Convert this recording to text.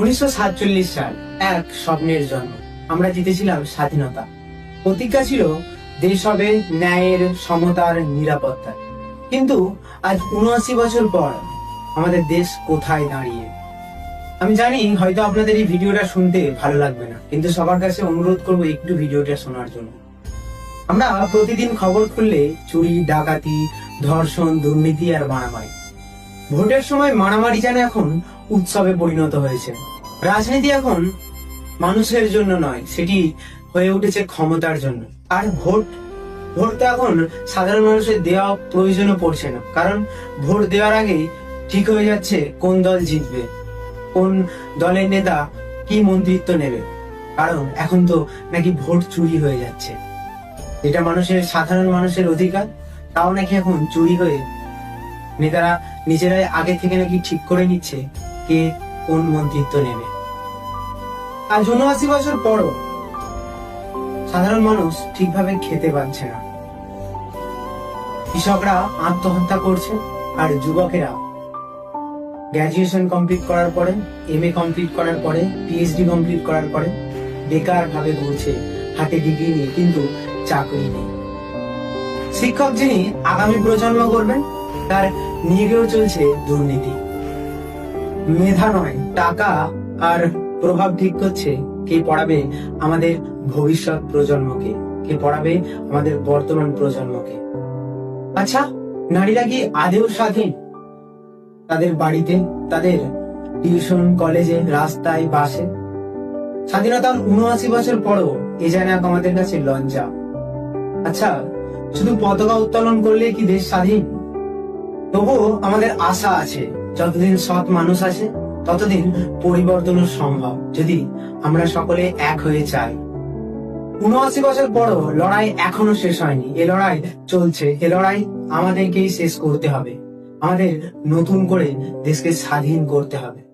উনিশশো সাতচল্লিশ সাল এক স্বপ্নের জন্ম। আমরা জিতেছিলাম স্বাধীনতা। প্রতিজ্ঞা ছিল দেশ হবে ন্যায়ের, সমতার কিন্তু আজ উনআশি বছর পর আমাদের দেশ কোথায় দাঁড়িয়ে? আমি জানি হয়তো আপনাদের এই ভিডিওটা শুনতে ভালো লাগবে না, কিন্তু সবার কাছে অনুরোধ করব একটু ভিডিওটা শোনার জন্য। আমরা প্রতিদিন খবর খুললে চুরি, ডাকাতি, ধর্ষণ, দুর্নীতি আর মারামারি। ভোটের সময় মারামারি যেন এখন উৎসবে পরিণত হয়েছে। রাজনীতি এখন মানুষের জন্য নয়, সেটি হয়ে উঠেছে ক্ষমতার জন্য। আর ভোট ভোট তো এখন সাধারণ মানুষের দেওয়া প্রয়োজনও পড়ছে না। কারণ ভোট দেওয়ার আগেই ঠিক হয়ে যাচ্ছে কোন দল জিতবে, কোন দলের নেতা কি মন্ত্রিত্ব নেবে। কারণ এখন তো নাকি ভোট চুরি হয়ে যাচ্ছে। যেটা মানুষের, সাধারণ মানুষের অধিকার, তাও নাকি এখন চুরি হয়ে নেতারা নিজেরাই আগে থেকে নাকি ঠিক করে নিচ্ছে কে কোন মন্ত্রিত্ব নেবে? আজ উনআশি বছর পরও সাধারণ মানুষ ঠিকভাবে খেতে পাচ্ছে না। কৃষকরা আত্মহত্যা করছে আর যুবকেরা গ্র্যাজুয়েশন কমপ্লিট করার পরে এম এ কমপ্লিট করার পরে পিএইচডি কমপ্লিট করার পরে বেকার ভাবে ঘুরছে, হাতে ডিগ্রি নিয়ে, কিন্তু চাকরি নেই। শিক্ষক যিনি আগামী প্রজন্ম করবেন, তার নিয়োগেও চলছে দুর্নীতি। মেধা নয়, টাকা আর প্রভাব ঠিক করছে কে পড়াবে আমাদের ভবিষ্যৎ প্রজন্মকে, কে পড়াবে আমাদের বর্তমান প্রজন্মকে। আচ্ছা নারীরা কি আদেও স্বাধীন? তাদের বাড়িতে, তাদের টিউশন, কলেজে রাস্তায় বাসে? স্বাধীনতার উনআশি বছর পরও এ যেন এক আমাদের কাছে লজ্জা। আচ্ছা শুধু পতাকা উত্তোলন করলে কি দেশ স্বাধীন? তবুও আমাদের আশা আছে, যতদিন সৎ মানুষ আছে, ততদিন পরিবর্তনও সম্ভব। যদি আমরা সকলে এক হয়ে চাই। উনআশি বছর পরও লড়াই এখনও শেষ হয়নি। এ লড়াই চলছে। এ লড়াই আমাদেরকেই শেষ করতে হবে। আমাদের নতুন করে দেশকে স্বাধীন করতে হবে।